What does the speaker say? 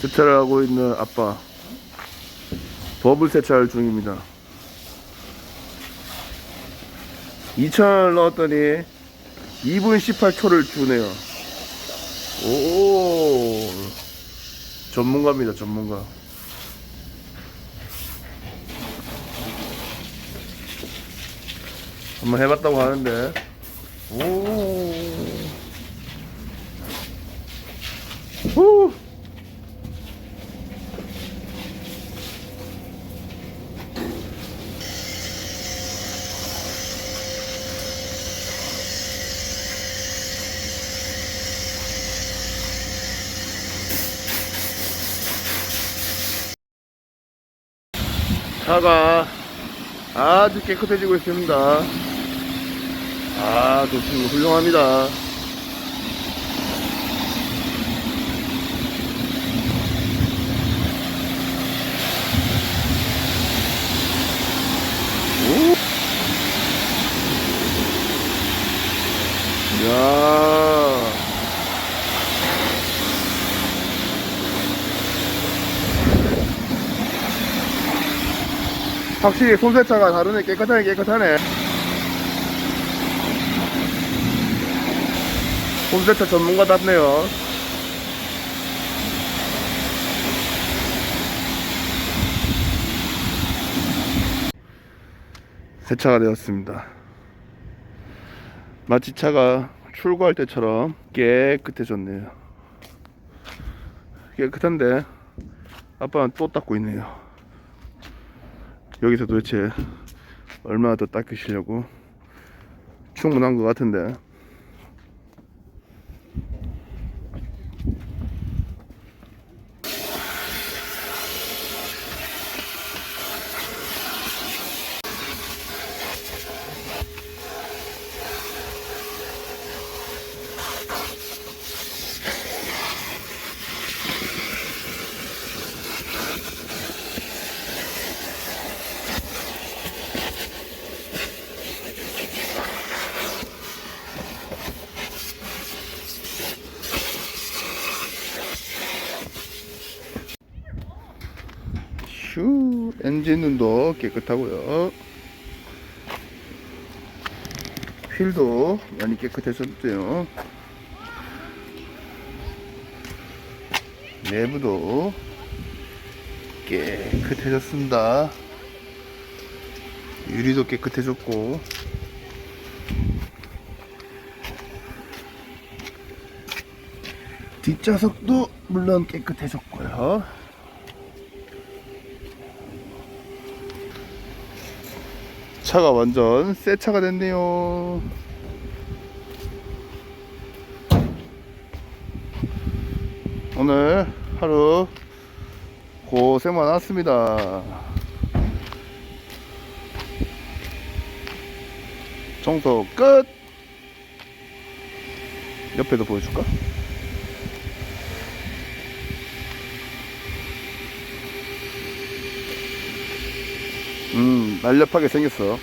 세차를 하고 있는 아빠. 버블 세차를 중입니다. 2,000원을 넣었더니 2분 18초를 주네요. 오. 전문가입니다 전문가. 한번 해봤다고 하는데. 오. 후. 차가 아주 깨끗해지고 있습니다. 아, 좋습니다. 훌륭합니다. 오. 야. 확실히 손세차가 다르네. 깨끗하네, 깨끗하네. 손세차 전문가답네요. 세차가 되었습니다. 마치 차가 출고할 때처럼 깨끗해졌네요. 깨끗한데 아빠는 또 닦고 있네요. 여기서 도대체 얼마나 더 닦으시려고 충분한 것 같은데 슈 엔진 눈도 깨끗하고요. 휠도 많이 깨끗해졌대요. 내부도 깨끗해졌습니다. 유리도 깨끗해졌고. 뒷좌석도 물론 깨끗해졌고요 차가 완전 새 차가 됐네요. 오늘 하루 고생 많았습니다. 청소 끝! 옆에도 보여줄까? 음, 날렵하게 생겼어.